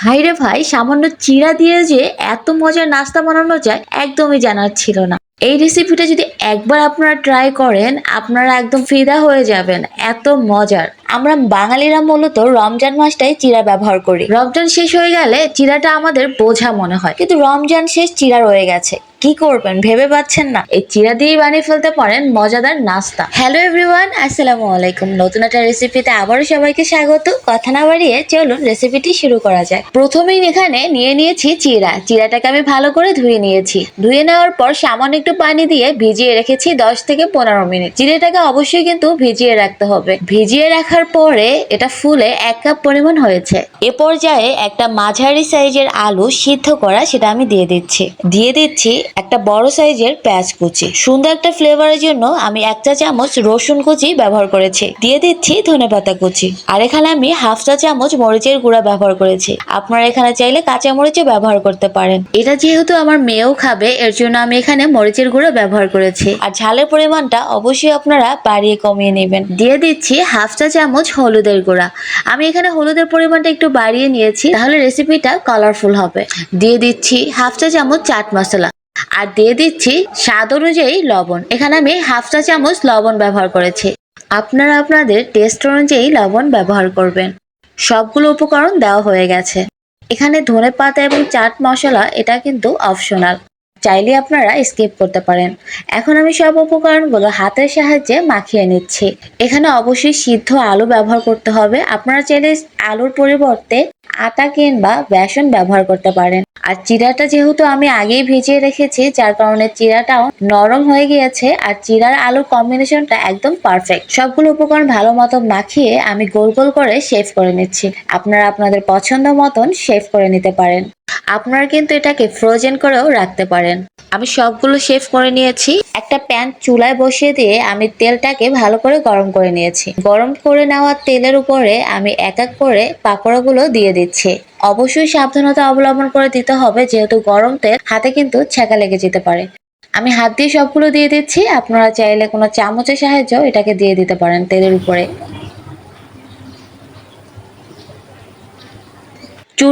ভাইরে ভাই, সামান্য চিরা দিয়ে যে এত মজার নাস্তা বানানো যায় একদমই জানার ছিল না। এই রেসিপিটা যদি একবার আপনারা ট্রাই করেন, আপনারা একদম ফিদা হয়ে যাবেন। এত মজার। আমরা বাঙালিরা মূলত রমজান মাসটাই চিরা ব্যবহার করি। রমজান শেষ হয়ে গেলে চিরাটা আমাদের বোঝা মনে হয়। কিন্তু রমজান শেষ চিরা রয়ে গেছে। কি করবেন? ভেবে পাচ্ছেন না। এই চিরা দিয়েই বানিয়ে ফেলতে পারেন মজাদার নাস্তা। হ্যালো এভরিওয়ান আসসালামু আলাইকুম। নতুন একটা রেসিপিতে আবারও সবাইকে স্বাগত। কথা না বাড়িয়ে চলুন রেসিপিটি শুরু করা যায় প্রথমেই এখানে নিয়ে নিয়েছি চিরা। চিরাটাকে আমি ভালো করে ধুয়ে নিয়েছি। ধুয়ে নেওয়ার পর সামান্য একটু পানি দিয়ে ভিজিয়ে রেখেছি দশ থেকে পনেরো মিনিট। চিড়েটাকে অবশ্যই কিন্তু ভিজিয়ে রাখতে হবে। ভিজিয়ে রাখার পরে এটা ফুলে এক কাপ পরিমাণ হয়েছে। এ পর্যায়ে একটা মাঝারি সাইজের আলু সিদ্ধ করা সেটা আমি দিয়ে দিচ্ছি। দিয়ে দিচ্ছি একটা বড় সাইজের পেঁয়াজ কুচি। সুন্দর একটা ফ্লেভারের জন্য আমি এক চা চামচ রসুন কুচি ব্যবহার করেছি। দিয়ে দিচ্ছি ধনেপাতা কুচি। আর এখানে আমি হাফ চা চামচ মরিচের গুঁড়া ব্যবহার করেছি। আপনারা এখানে চাইলে কাঁচা মরিচও ব্যবহার করতে পারেন। এটা যেহেতু আমার মেয়েও খাবে, এর জন্য আমি এখানে মরিচের গুঁড়ো ব্যবহার করেছি। আর ঝালের পরিমাণটা অবশ্যই আপনারা বাড়িয়ে কমিয়ে নেবেন। দিয়ে দিচ্ছি হাফ চা চামচ হলুদের গুঁড়া। আমি এখানে হলুদের পরিমাণটা একটু বাড়িয়ে নিয়েছি, তাহলে রেসিপিটা কালারফুল হবে। দিয়ে দিচ্ছি হাফ চা চামচ চাট মশলা। আর দিয়ে দিচ্ছি স্বাদ অনুযায়ী লবণ। এখানে আমি হাফ চা চামচ লবণ ব্যবহার করেছি। আপনারা আপনাদের টেস্ট অনুযায়ী লবণ ব্যবহার করবেন। সবগুলো উপকরণ দেওয়া হয়ে গেছে। এখানে ধনে পাতা এবং চাট মশলা, এটা কিন্তু অপশনাল চাইলে আপনারা স্কিপ করতে পারেন। এখন আমি সব উপকরণগুলো হাতের সাহায্যে মাখিয়ে নিচ্ছি। এখানে অবশ্যই সিদ্ধ আলু ব্যবহার করতে হবে। আপনারা চাইলে আলুর পরিবর্তে আটা কিংবা বেসন ব্যবহার করতে পারেন। আর চিরাটা যেহেতু আমি আগেই ভিজিয়ে রেখেছি, যার কারণে চিরাটাও নরম হয়ে গিয়েছে আর চিরার আলুর কম্বিনেশনটা একদম পারফেক্ট সবগুলো উপকরণ ভালো মতো মাখিয়ে আমি গোল গোল করে শেভ করে নিচ্ছি। আপনারা আপনাদের পছন্দ মতন শেভ করে নিতে পারেন। আপনারা কিন্তু এটাকে ফ্রোজেন করেও রাখতে পারেন। আমি সবগুলো শেভ করে নিয়েছি। একটা প্যান চুলায় বসিয়ে দিয়ে আমি তেলটাকে ভালো করে গরম করে নিয়েছি। গরম করে নেওয়া তেলের উপরে আমি এক এক করে পাকোড়াগুলো দিয়ে দিচ্ছি। অবশ্যই সাবধানতা অবলম্বন করে দিতে হবে, যেহেতু গরম তেল হাতে কিন্তু ছ্যাঁকা লেগে যেতে পারে। আমি হাত দিয়ে সবগুলো দিয়ে দিচ্ছি। আপনারা চাইলে কোনো চামচের সাহায্যেও এটাকে দিয়ে দিতে পারেন তেলের উপরে।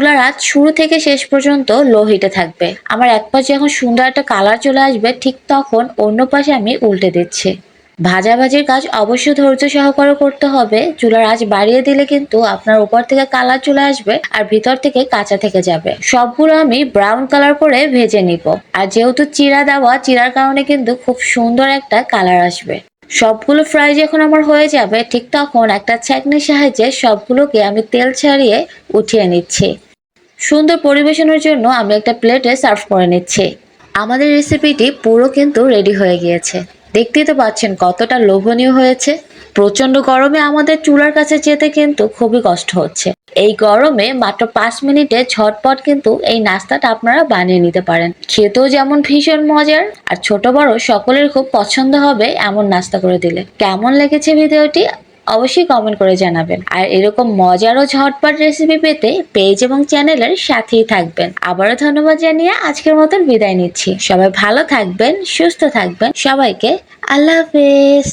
চুলার আঁচ শুরু থেকে শেষ পর্যন্ত লো হিটে থাকবে। আমার এক পাশে যখন সুন্দর একটা কালার চলে আসবে, ঠিক তখন অন্য পাশে আমি উল্টে দিচ্ছি। ভাজাভাজির কাজ অবশ্যই ধৈর্য সহকারে করতে হবে। চুলার আঁচ বাড়িয়ে দিলে কিন্তু আপনার উপর থেকে কালার চলে আসবে আর ভিতর থেকে কাঁচা থেকে যাবে। সবগুলো আমি ব্রাউন কালার করে ভেজে নিব। আর যেহেতু চিরা দেওয়া, চিরার কারণে কিন্তু খুব সুন্দর একটা কালার আসবে। সবগুলো ফ্রাই যখন আমার হয়ে যাবে, ঠিক তখন একটা ছাঁকনির সাহায্যে সবগুলোকে আমি তেল ছাড়িয়ে উঠিয়ে নিচ্ছি। সুন্দর পরিবেশনের জন্য আমি একটা প্লেটে সার্ভ করে নিচ্ছি। আমাদের রেসিপিটি পুরো কিন্তু রেডি হয়ে গিয়েছে। দেখতেই তো পাচ্ছেন কতটা লোভনীয় হয়েছে। প্রচণ্ড গরমে আমাদের চুলার কাছে যেতে কিন্তু খুবই কষ্ট হচ্ছে। এই গরমে মাত্র পাঁচ মিনিটে ঝটপট কিন্তু এই নাস্তাটা আপনারা বানিয়ে নিতে পারেন। খেতেও যেমন ভীষণ মজার, আর ছোট বড় সকলের খুব পছন্দ হবে এমন নাস্তা করে দিলে। কেমন লেগেছে ভিডিওটি? অবশ্যই কমেন্ট করে জানাবেন। আর এরকম মজার ও ঝটপট রেসিপি পেতে পেজ এবং চ্যানেলের সাথেই থাকবেন। আবারও ধন্যবাদ জানিয়ে আজকের মতন বিদায় নিচ্ছি। সবাই ভালো থাকবেন, সুস্থ থাকবেন। সবাইকে আল্লাহ হাফেজ।